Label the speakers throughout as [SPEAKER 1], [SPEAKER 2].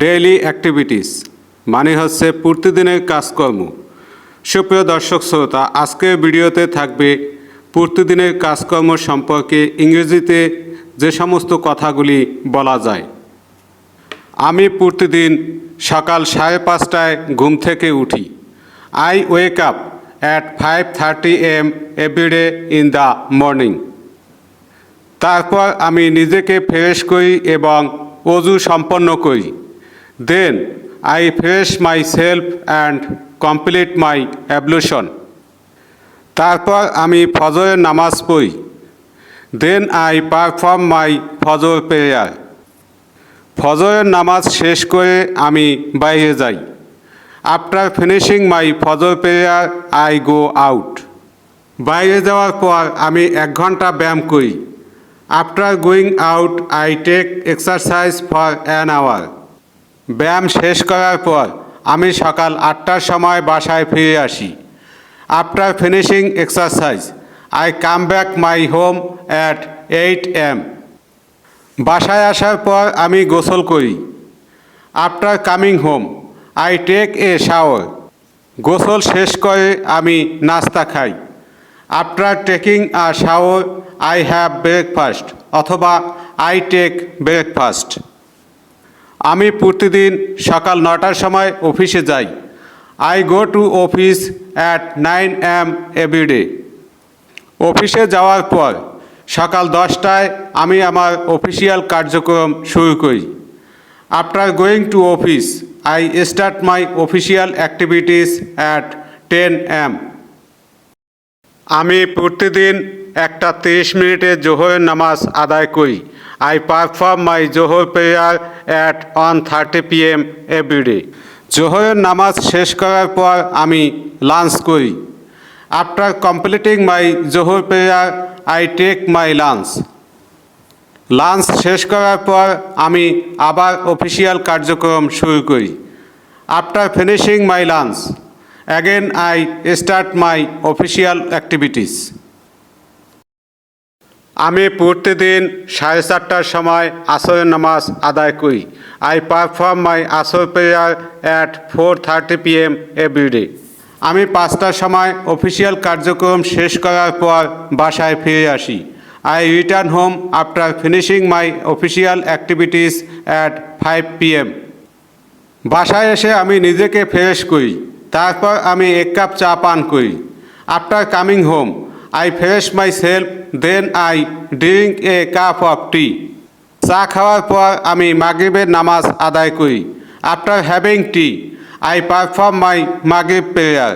[SPEAKER 1] Daily activities মানে হচ্ছে প্রতিদিনের কাজকর্ম। সুপ্রিয় দর্শক শ্রোতা, আজকের ভিডিওতে থাকবে প্রতিদিনের কাজকর্ম সম্পর্কে ইংরেজিতে যে সমস্ত কথাগুলি বলা যায়। আমি প্রতিদিন সকাল সাড়ে পাঁচটায় ঘুম থেকে উঠি। I wake up at five thirty AM every day in the morning তারপর আমি নিজেকে ফ্রেশ করি এবং অজু সম্পন্ন করি। Then I fresh myself and complete my ablution তারপর আমি ফজরের নামাজ পড়ি। দেন আই পারফর্ম মাই ফজর প্রেয়ার ফজরের নামাজ শেষ করে আমি বাইরে যাই। আফটার ফিনিশিং মাই ফজর প্রেয়ার আই গো আউট বাইরে যাওয়ার পর আমি এক ঘণ্টা ব্যায়াম করি। After going out I take exercise for an hour ব্যায়াম শেষ করার পর আমি সকাল আটটার সময় বাসায় ফিরে আসি। After finishing exercise I come back my home at eight AM বাসায় আসার পর আমি গোসল করি। After coming home I take a shower গোসল শেষ করে আমি নাস্তা খাই। After taking a shower I have breakfast অথবা আই টেক ব্রেকফাস্ট আমি প্রতিদিন সকাল নটার সময় অফিসে যাই। I go to office at nine AM every day অফিসে যাওয়ার পর সকাল দশটায় আমি আমার অফিসিয়াল কার্যক্রম শুরু করি। After going to office I start my official activities at ten AM আমি প্রতিদিন একটা তিরিশ মিনিটের জোহরের নামাজ আদায় করি। I perform my Johar prayer at one thirty PM M everyday জোহরের নামাজ শেষ করার পর আমি লাঞ্চ করি। After completing my Johar prayer I take my lunch lunch শেষ করার পর আমি আবার অফিসিয়াল কার্যক্রম শুরু করি। After finishing my lunch again I start my official activities আমি প্রতিদিন সাড়ে চারটার সময় আসরের নামাজ আদায় করি। আই পারফর্ম মাই আসর prayer at four thirty PM M everyday আমি পাঁচটার সময় অফিসিয়াল কার্যক্রম শেষ করার পর বাসায় ফিরে আসি। I return home after finishing my official activities at five PM M বাসায় এসে আমি নিজেকে ফ্রেশ করি। তারপর আমি এক কাপ চা পান করি। After coming home I fresh myself then I drink a cup of tea চা খাওয়ার পর আমি মাগরিবের নামাজ আদায় করি। After having tea I perform my Maghrib prayer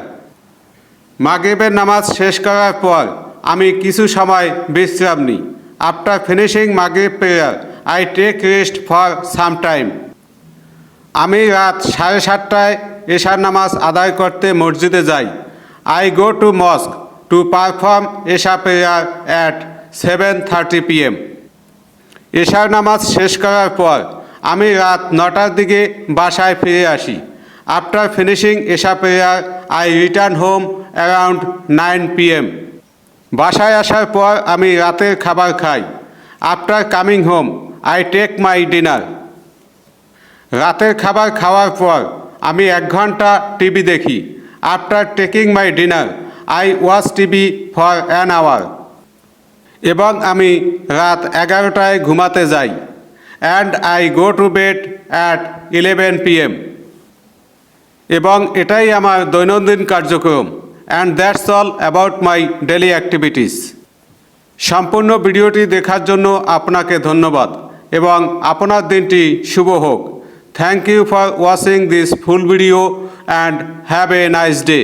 [SPEAKER 1] মাগরিবের নামাজ শেষ করার পর আমি কিছু সময় বিশ্রাম নিই। After finishing Maghrib prayer I take rest for some time আমি রাত সাড়ে সাতটায় এশার নামাজ আদায় করতে মসজিদে যাই। I go to mosque to perform Isha prayer at seven thirty PM এশার নামাজ শেষ করার পর আমি রাত নটার দিকে বাসায় ফিরে আসি। After finishing Isha prayer I return home around nine PM বাসায় আসার পর আমি রাতের খাবার খাই। After coming home I take my dinner রাতের খাবার খাওয়ার পর আমি এক ঘণ্টা টিভি দেখি। After taking my dinner I watch TV for an hour এবং আমি রাত এগারোটায় ঘুমাতে যাই। And I go to bed at eleven PM এবং এটাই আমার দৈনন্দিন কার্যক্রম। And that's all about my daily activities সম্পূর্ণ ভিডিওটি দেখার জন্য আপনাকে ধন্যবাদ। এবং আপনার দিনটি শুভ হোক। Thank you for watching this full video and have a nice day